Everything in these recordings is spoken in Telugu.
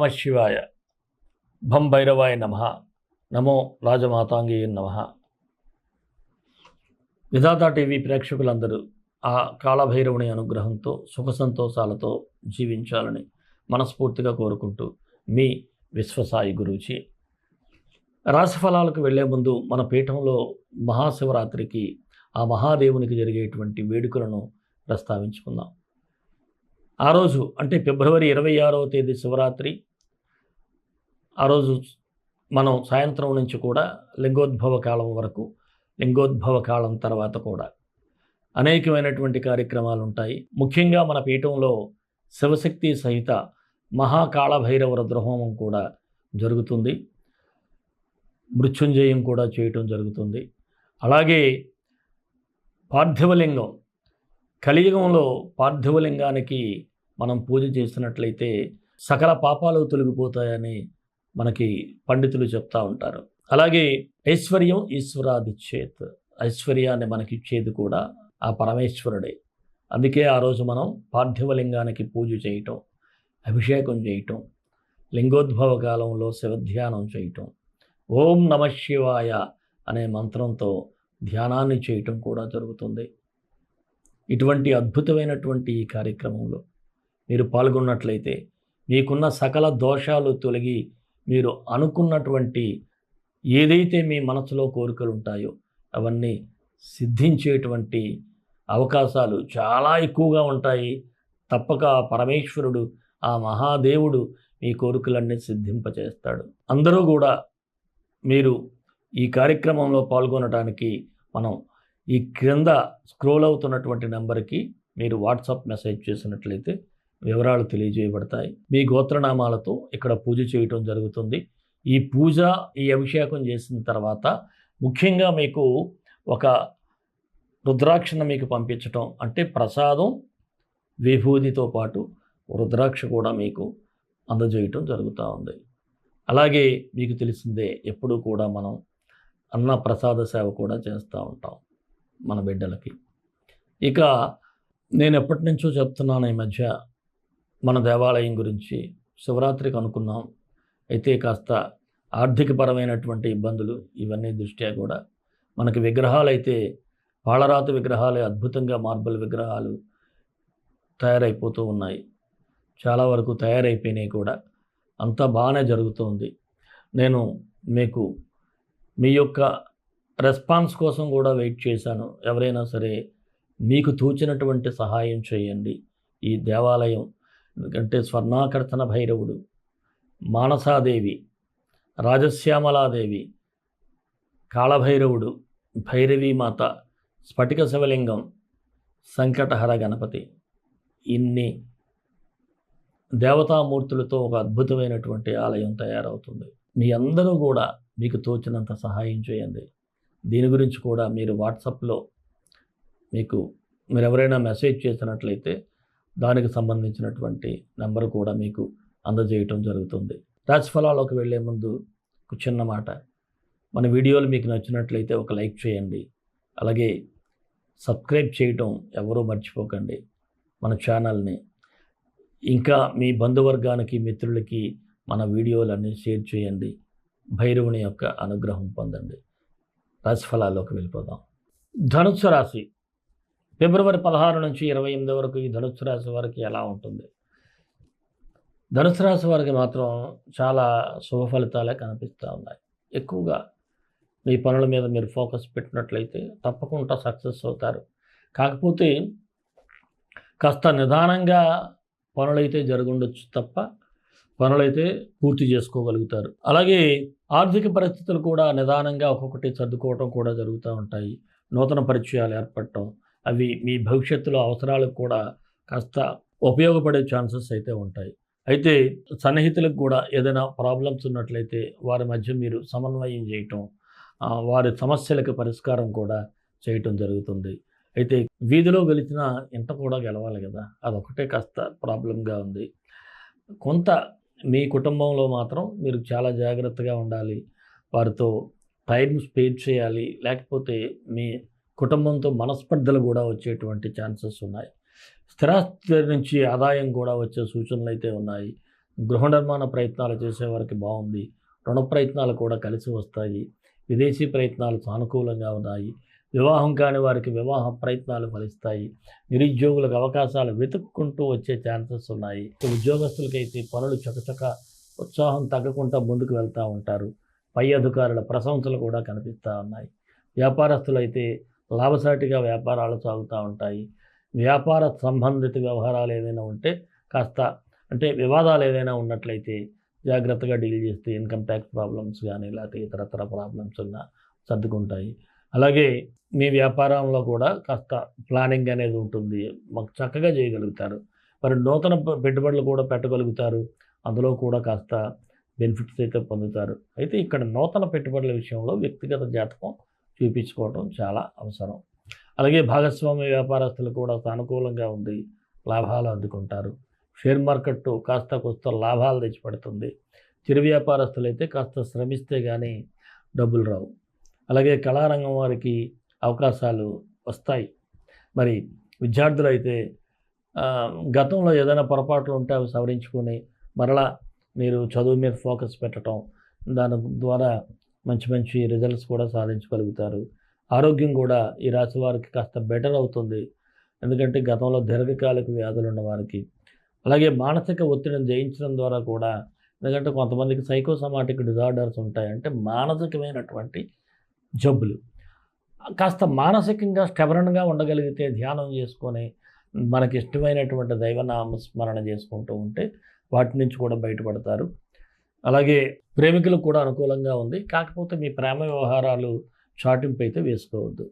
నమ శివాయ భం భైరవాయ నమ. నమో రాజమాతాంగి నమ. విధాత టీవీ ప్రేక్షకులందరూ ఆ కాళభైరవుని అనుగ్రహంతో సుఖ సంతోషాలతో జీవించాలని మనస్ఫూర్తిగా కోరుకుంటూ మీ విశ్వసాయి గురూజీ. రాశిఫలాలకు వెళ్ళే ముందు మన పీఠంలో మహాశివరాత్రికి ఆ మహాదేవునికి జరిగేటువంటి వేడుకలను ప్రస్తావించుకుందాం. ఆ రోజు అంటే ఫిబ్రవరి ఇరవై ఆరవ తేదీ శివరాత్రి ఆ రోజు మనం సాయంత్రం నుంచి కూడా లింగోద్భవ కాలం వరకు లింగోద్భవ కాలం తర్వాత కూడా అనేకమైనటువంటి కార్యక్రమాలు ఉంటాయి. ముఖ్యంగా మన పీఠంలో శివశక్తి సహిత మహాకాళభైరవ రుద్రహోమం కూడా జరుగుతుంది. మృత్యుంజయం కూడా చేయటం జరుగుతుంది. అలాగే పార్థివలింగం కలియుగంలో పార్థివలింగానికి మనం పూజ చేసినట్లయితే సకల పాపాలు తొలగిపోతాయని మనకి పండితులు చెప్తా ఉంటారు. అలాగే ఐశ్వర్యం ఈశ్వరాదిచ్చేత్ ఐశ్వర్యాన్ని మనకి ఇచ్చేది కూడా ఆ పరమేశ్వరుడే. అందుకే ఆ రోజు మనం పార్థివలింగానికి పూజ చేయటం అభిషేకం చేయటం లింగోద్భవ కాలంలో శివధ్యానం చేయటం ఓం నమ శివాయ అనే మంత్రంతో ధ్యానాన్ని చేయటం కూడా జరుగుతుంది. ఇటువంటి అద్భుతమైనటువంటి ఈ కార్యక్రమంలో మీరు పాల్గొన్నట్లయితే మీకున్న సకల దోషాలు తొలగి మీరు అనుకున్నటువంటి ఏదైతే మీ మనసులో కోరికలు ఉంటాయో అవన్నీ సిద్ధించేటువంటి అవకాశాలు చాలా ఎక్కువగా ఉంటాయి. తప్పక పరమేశ్వరుడు ఆ మహాదేవుడు మీ కోరికలన్నీ సిద్ధింపచేస్తాడు. అందరూ కూడా మీరు ఈ కార్యక్రమంలో పాల్గొనడానికి మనం ఈ క్రింద స్క్రోల్ అవుతున్నటువంటి నెంబర్కి మీరు వాట్సాప్ మెసేజ్ చేసినట్లయితే వివరాలు తెలియజేయబడతాయి. మీ గోత్రనామాలతో ఇక్కడ పూజ చేయటం జరుగుతుంది. ఈ పూజ ఈ అభిషేకం చేసిన తర్వాత ముఖ్యంగా మీకు ఒక రుద్రాక్షను మీకు పంపించటం అంటే ప్రసాదం విభూతితో పాటు రుద్రాక్ష కూడా మీకు అందజేయటం జరుగుతూ ఉంది. అలాగే మీకు తెలిసిందే ఎప్పుడూ కూడా మనం అన్న ప్రసాద సేవ కూడా చేస్తూ ఉంటాం మన బిడ్డలకి. ఇక నేను ఎప్పటి నుంచో చెప్తున్నాను ఈ మధ్య మన దేవాలయం గురించి శివరాత్రికి అనుకున్నాం. అయితే కాస్త ఆర్థికపరమైనటువంటి ఇబ్బందులు ఇవన్నీ దృష్ట్యా కూడా మనకి విగ్రహాలు అయితే పాలరాతి విగ్రహాలే అద్భుతంగా మార్బల్ విగ్రహాలు తయారైపోతూ ఉన్నాయి. చాలా వరకు తయారైపోయినాయి కూడా. అంతా బాగానే జరుగుతుంది. నేను మీకు మీ యొక్క రెస్పాన్స్ కోసం కూడా వెయిట్ చేశాను. ఎవరైనా సరే మీకు తోచినటువంటి సహాయం చేయండి. ఈ దేవాలయం ఎందుకంటే స్వర్ణాకర్తన భైరవుడు మానసాదేవి రాజశ్యామలాదేవి కాళభైరవుడు భైరవీమాత స్ఫటిక శివలింగం సంకటహర గణపతి. ఇన్ని దేవతామూర్తులతో ఒక అద్భుతమైనటువంటి ఆలయం తయారవుతుంది. మీ అందరూ కూడా మీకు తోచినంత సహాయం చేయండి. దీని గురించి కూడా మీరు వాట్సాప్లో మీకు మీరు ఎవరైనా మెసేజ్ చేసినట్లయితే దానికి సంబంధించినటువంటి నెంబర్ కూడా మీకు అందజేయటం జరుగుతుంది. రాశిఫలాల్లోకి వెళ్ళే ముందు ఒక చిన్న మాట. మన వీడియోలు మీకు నచ్చినట్లయితే ఒక లైక్ చేయండి. అలాగే సబ్స్క్రైబ్ చేయటం ఎవరూ మర్చిపోకండి. మన ఛానల్ని. ఇంకా మీ బంధువర్గానికి మిత్రులకి మన వీడియోలన్నీ షేర్ చేయండి. భైరవుని యొక్క అనుగ్రహం పొందండి. రాశిఫలాల్లోకి వెళ్ళిపోదాం. ధనుస్సు రాశి. ఫిబ్రవరి పదహారు నుంచి ఇరవై ఎనిమిది వరకు ఈ ధనుసు రాశి వారికి ఎలా ఉంటుంది? ధనుసు రాశి వారికి మాత్రం చాలా శుభ ఫలితాలే కనిపిస్తూ ఉన్నాయి. ఎక్కువగా మీ పనుల మీద మీరు ఫోకస్ పెట్టినట్లయితే తప్పకుండా సక్సెస్ అవుతారు. కాకపోతే కాస్త నిదానంగా పనులైతే జరుగుండొచ్చు తప్ప పనులైతే పూర్తి చేసుకోగలుగుతారు. అలాగే ఆర్థిక పరిస్థితులు కూడా నిదానంగా ఒక్కొక్కటి సర్దుకోవటం కూడా జరుగుతూ ఉంటాయి. నూతన పరిచయాలు ఏర్పడటం అవి మీ భవిష్యత్తులో అవసరాలకు కూడా కాస్త ఉపయోగపడే ఛాన్సెస్ అయితే ఉంటాయి. అయితే సన్నిహితులకు కూడా ఏదైనా ప్రాబ్లమ్స్ ఉన్నట్లయితే వారి మధ్య మీరు సమన్వయం చేయటం వారి సమస్యలకు పరిష్కారం కూడా చేయటం జరుగుతుంది. అయితే వీధిలో గెలిచిన ఇంట కూడా గెలవాలి కదా అదొకటే కాస్త ప్రాబ్లంగా ఉంది. కొంత మీ కుటుంబంలో మాత్రం మీరు చాలా జాగ్రత్తగా ఉండాలి. వారితో టైం స్పేర్ చేయాలి. లేకపోతే మీ కుటుంబంతో మనస్పర్ధలు కూడా వచ్చేటువంటి ఛాన్సెస్ ఉన్నాయి. స్థిరాస్తి నుంచి ఆదాయం కూడా వచ్చే సూచనలు అయితే ఉన్నాయి. గృహ నిర్మాణ ప్రయత్నాలు చేసేవారికి బాగుంది. రుణ ప్రయత్నాలు కూడా కలిసి వస్తాయి. విదేశీ ప్రయత్నాలు సానుకూలంగా ఉన్నాయి. వివాహం కాని వారికి వివాహ ప్రయత్నాలు ఫలిస్తాయి. నిరుద్యోగులకు అవకాశాలు వెతుక్కుంటూ వచ్చే ఛాన్సెస్ ఉన్నాయి. ఉద్యోగస్తులకైతే పనులు చకచక ఉత్సాహం తగ్గకుండా ముందుకు వెళ్తూ ఉంటారు. పై అధికారుల ప్రశంసలు కూడా కనిపిస్తూ ఉన్నాయి. వ్యాపారస్తులైతే లాభసాటిగా వ్యాపారాలు సాగుతూ ఉంటాయి. వ్యాపార సంబంధిత వ్యవహారాలు ఏదైనా ఉంటే కాస్త అంటే వివాదాలు ఏదైనా ఉన్నట్లయితే జాగ్రత్తగా డీల్ చేస్తే ఇన్కమ్ ట్యాక్స్ ప్రాబ్లమ్స్ కానీ లేకపోతే ఇతరతర ప్రాబ్లమ్స్ ఉన్నా సర్దుకుంటాయి. అలాగే మీ వ్యాపారంలో కూడా కాస్త ప్లానింగ్ అనేది ఉంటుంది. మాకు చక్కగా చేయగలుగుతారు. మరి నూతన పెట్టుబడులు కూడా పెట్టగలుగుతారు. అందులో కూడా కాస్త బెనిఫిట్స్ అయితే పొందుతారు. అయితే ఇక్కడ నూతన పెట్టుబడుల విషయంలో వ్యక్తిగత జాతకం చూపించుకోవడం చాలా అవసరం. అలాగే భాగస్వామ్య వ్యాపారస్తులు కూడా సానుకూలంగా ఉంది లాభాలు అందుకుంటారు. షేర్ మార్కెట్ కాస్త కొత్త లాభాలు తెచ్చిపెడుతుంది. చిరు వ్యాపారస్తులు అయితే కాస్త శ్రమిస్తే కానీ డబ్బులు రావు. అలాగే కళారంగం వారికి అవకాశాలు వస్తాయి. మరి విద్యార్థులు అయితే గతంలో ఏదైనా పొరపాట్లు ఉంటే అవి సవరించుకొని మరలా మీరు చదువు మీద ఫోకస్ పెట్టడం దాని ద్వారా మంచి మంచి రిజల్ట్స్ కూడా సాధించగలుగుతారు. ఆరోగ్యం కూడా ఈ రాశి వారికి కాస్త బెటర్ అవుతుంది. ఎందుకంటే గతంలో దీర్ఘకాలిక వ్యాధులు ఉన్న వారికి. అలాగే మానసిక ఒత్తిడిని జయించడం ద్వారా కూడా ఎందుకంటే కొంతమందికి సైకోసమాటిక్ డిజార్డర్స్ ఉంటాయి అంటే మానసికమైనటువంటి జబ్బులు. కాస్త మానసికంగా స్టెబరన్గా ఉండగలిగితే ధ్యానం చేసుకొని మనకి ఇష్టమైనటువంటి దైవనామ స్మరణ చేసుకుంటూ ఉంటే వాటి నుంచి కూడా బయటపడతారు. అలాగే ప్రేమికులకు కూడా అనుకూలంగా ఉంది. కాకపోతే మీ ప్రేమ వ్యవహారాలు చాటింపు అయితే వేసుకోవద్దు.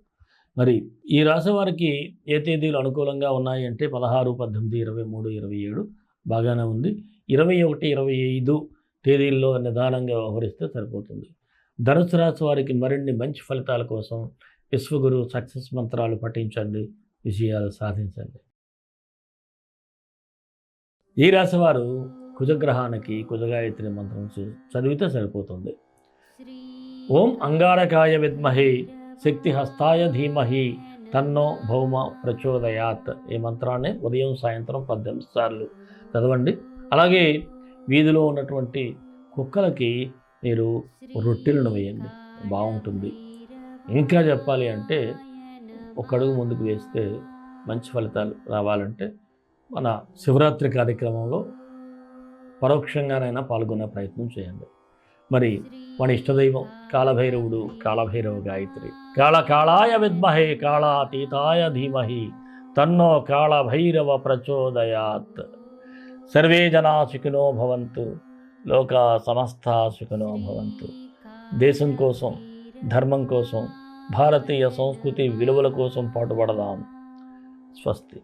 మరి ఈ రాశి వారికి ఏ తేదీలు అనుకూలంగా ఉన్నాయి అంటే పదహారు పద్దెనిమిది ఇరవై మూడు ఇరవై ఏడు బాగానే ఉంది. ఇరవై ఒకటి ఇరవై ఐదు తేదీల్లో నిదానంగా వ్యవహరిస్తే సరిపోతుంది. ధనుసు రాశి వారికి మరిన్ని మంచి ఫలితాల కోసం విశ్వగురు సక్సెస్ మంత్రాలు పఠించండి విజయాలు సాధించండి. ఈ రాశి వారు కుజగ్రహానికి కుజగాయత్రి మంత్రం చదివితే సరిపోతుంది. ఓం అంగారకాయ విద్మహే శక్తి హస్తాయ ధీమహి తన్నో భౌమ ప్రచోదయాత్ ఈ మంత్రాన్ని ఉదయం సాయంత్రం పద్దెనిమిది సార్లు చదవండి. అలాగే వీధిలో ఉన్నటువంటి కుక్కలకి మీరు రొట్టెలను వేయండి. బాగుంటుంది. ఇంకా చెప్పాలి అంటే ఒక అడుగు ముందుకు వేస్తే మంచి ఫలితాలు రావాలంటే మన శివరాత్రి కార్యక్రమంలో పరోక్షంగానైనా పాల్గొనే ప్రయత్నం చేయండి. మరి మన ఇష్టదైవం కాళభైరవుడు కాళభైరవ గాయత్రి కాళ కాళాయ విద్మహే కాళాతీతాయ ధీమహి తన్నో కాళభైరవ ప్రచోదయాత్. సర్వే జనా సుఖినో భవంతు లోక సమస్త సుఖినో భవంతు. దేశం కోసం ధర్మం కోసం భారతీయ సంస్కృతి విలువల కోసం పాటుపడదాం. స్వస్తి.